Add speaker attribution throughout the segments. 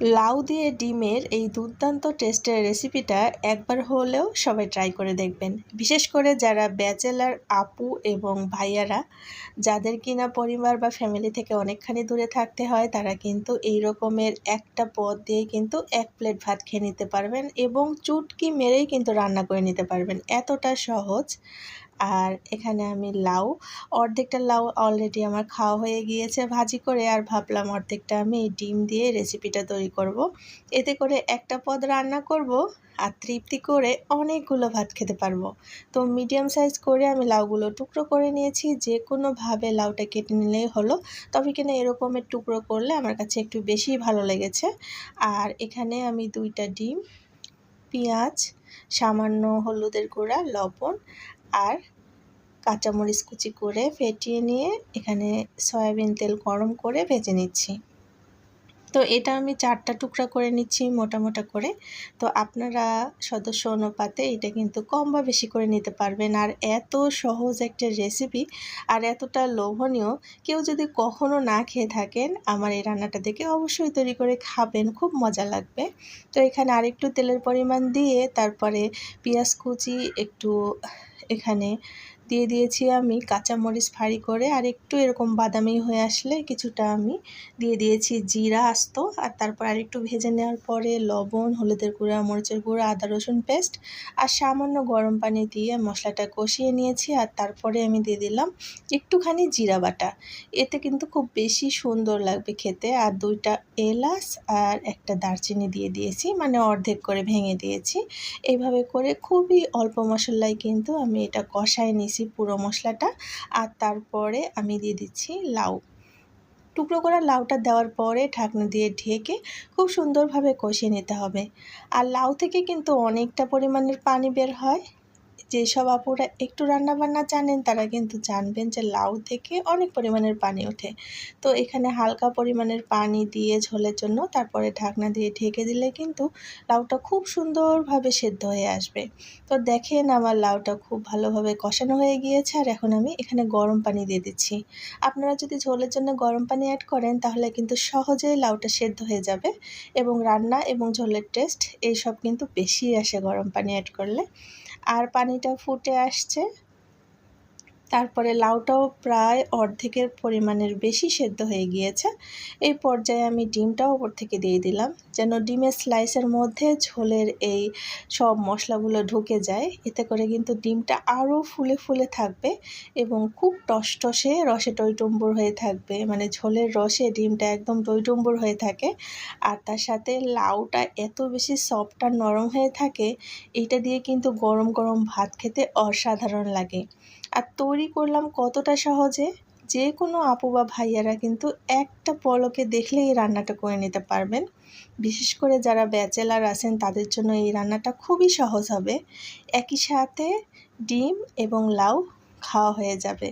Speaker 1: লাউ দিয়ে ডিমের এই দুর্দান্ত টেস্টের রেসিপিটা একবার হলেও সবাই ট্রাই করে দেখবেন। বিশেষ করে যারা ব্যাচেলার আপু এবং ভাইয়ারা, যাদের কিনা পরিবার বা ফ্যামিলি থেকে অনেকখানি দূরে থাকতে হয়, তারা কিন্তু এই রকমের একটা পদ দিয়ে কিন্তু এক প্লেট ভাত খেয়ে নিতে পারবেন এবং চুটকি মেরেই কিন্তু রান্না করে নিতে পারবেন। এতটা সহজ। আর এখানে আমি লাউ। অর্ধেকটা লাউ অলরেডি আমার খাওয়া হয়ে গিয়েছে ভাজি করে আর ভাবলাম অর্ধেকটা আমি ডিম দিয়ে রেসিপিটা তৈরি করব। এতে করে একটা পদ রান্না করব আর তৃপ্তি করে অনেকগুলো ভাত খেতে পারব। তো মিডিয়াম সাইজ করে আমি লাউগুলো টুকরো করে নিয়েছি। যে কোনোভাবে লাউটা কেটে নিলেই হলো। তবে কিনা এরকমের টুকরো করলে আমার কাছে একটু বেশি ভালো লেগেছে। আর এখানে আমি দুইটা ডিম, পেঁয়াজ, সামান্য হলুদের গুঁড়া, লবণ আর কাঁচামরিচ কুচি করে ফেটিয়ে নিয়ে এখানে সয়াবিন তেল গরম করে ভেজে নিচ্ছি। তো এটা আমি চারটা টুকরা করে নিচ্ছি মোটা মোটা করে। তো আপনারা সদস্য অনুপাতে এটা কিন্তু কম বা বেশি করে নিতে পারবেন। আর এত সহজ একটা রেসিপি আর এতটা লোভনীয়, কেউ যদি কখনো না খেয়ে থাকেন, আমার এই রান্নাটা দেখে অবশ্যই তৈরি করে খাবেন, খুব মজা লাগবে। তো এখানে আরেকটু তেলের পরিমাণ দিয়ে তারপরে পেঁয়াজ কুচি, একটু এখানে দিয়ে দিয়েছি আমি কাঁচামরিচ ফাড়ি করে, আর একটু এরকম বাদামি হয়ে আসলে কিছুটা আমি দিয়ে দিয়েছি জিরা, আস্ত, আর তারপর আর একটু ভেজে নেওয়ার পরে লবণ, হলুদের গুঁড়া, মরিচের গুঁড়া, আদা, রসুন পেস্ট, আর সামান্য গরম পানি দিয়ে মশলাটা কষিয়ে নিয়েছি, আর তারপরে আমি দিয়ে দিলাম একটুখানি জিরা বাটা। এতে কিন্তু খুব বেশি সুন্দর লাগবে খেতে, আর দুইটা এলাচ আর একটা দারচিনি দিয়ে দিয়েছি মানে অর্ধেক করে ভেঙে দিয়েছি। এইভাবে করে খুবই অল্প মশলায় কিন্তু আমি এটা কষায় নিছি দিচ্ছি পুরো মশলাটা আর তারপরে আমি দিয়ে দিচ্ছি লাউ। টুকরো করা লাউটা দেওয়ার পরে ঢাকনা দিয়ে ঢেকে খুব সুন্দরভাবে কষিয়ে নিতে হবে। আর লাউ থেকে কিন্তু অনেকটা পরিমাণের পানি বের হয়। যেসব আপুরা একটু রান্নাবান্না জানেন, তারা কিন্তু জানবেন যে লাউ থেকে অনেক পরিমাণের পানি ওঠে। তো এখানে হালকা পরিমাণের পানি দিয়ে ঝোলের জন্য তারপরে ঢাকনা দিয়ে ঢেকে দিলে কিন্তু লাউটা খুব সুন্দরভাবে সেদ্ধ হয়ে আসবে। তো দেখেন আমার লাউটা খুব ভালোভাবে কষানো হয়ে গিয়েছে আর এখন আমি এখানে গরম পানি দিয়ে দিচ্ছি। আপনারা যদি ঝোলের জন্য গরম পানি অ্যাড করেন, তাহলে কিন্তু সহজেই লাউটা সেদ্ধ হয়ে যাবে এবং রান্না এবং ঝোলের টেস্ট এইসব কিন্তু বেশি আসে গরম পানি অ্যাড করলে। আর পানিটা ফুটে আসছে। তারপরে লাউটাও প্রায় অর্ধেকের পরিমাণের বেশি সেদ্ধ হয়ে গিয়েছে। এই পর্যায়ে আমি ডিমটাও ওপর থেকে দিয়ে দিলাম। যেন ডিমের স্লাইসের মধ্যে ঝোলের এই সব মশলাগুলো ঢুকে যায়, এতে করে কিন্তু ডিমটা আরও ফুলে ফুলে থাকবে এবং খুব টসটসে রসে টইটুম্বুর হয়ে থাকবে। মানে ঝোলের রসে ডিমটা একদম টইটুম্বুর হয়ে থাকে। আর তার সাথে লাউটা এত বেশি সফট আর নরম হয়ে থাকে, এইটা দিয়ে কিন্তু গরম গরম ভাত খেতে অসাধারণ লাগে। আর তৈরি করলাম কতটা সহজে? যে কোনো আপু বা ভাইয়ারা কিন্তু একটা পলকে দেখলেই এই রান্নাটা করে নিতে পারবেন। বিশেষ করে যারা ব্যাচেলার আছেন, তাদের জন্য এই রান্নাটা খুবই সহজ হবে। একই সাথে ডিম এবং লাউ খাওয়া হয়ে যাবে।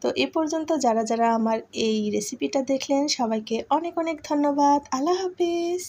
Speaker 1: তো এ পর্যন্ত যারা যারা আমার এই রেসিপিটা দেখলেন, সবাইকে অনেক অনেক ধন্যবাদ। আল্লাহ হাফিজ।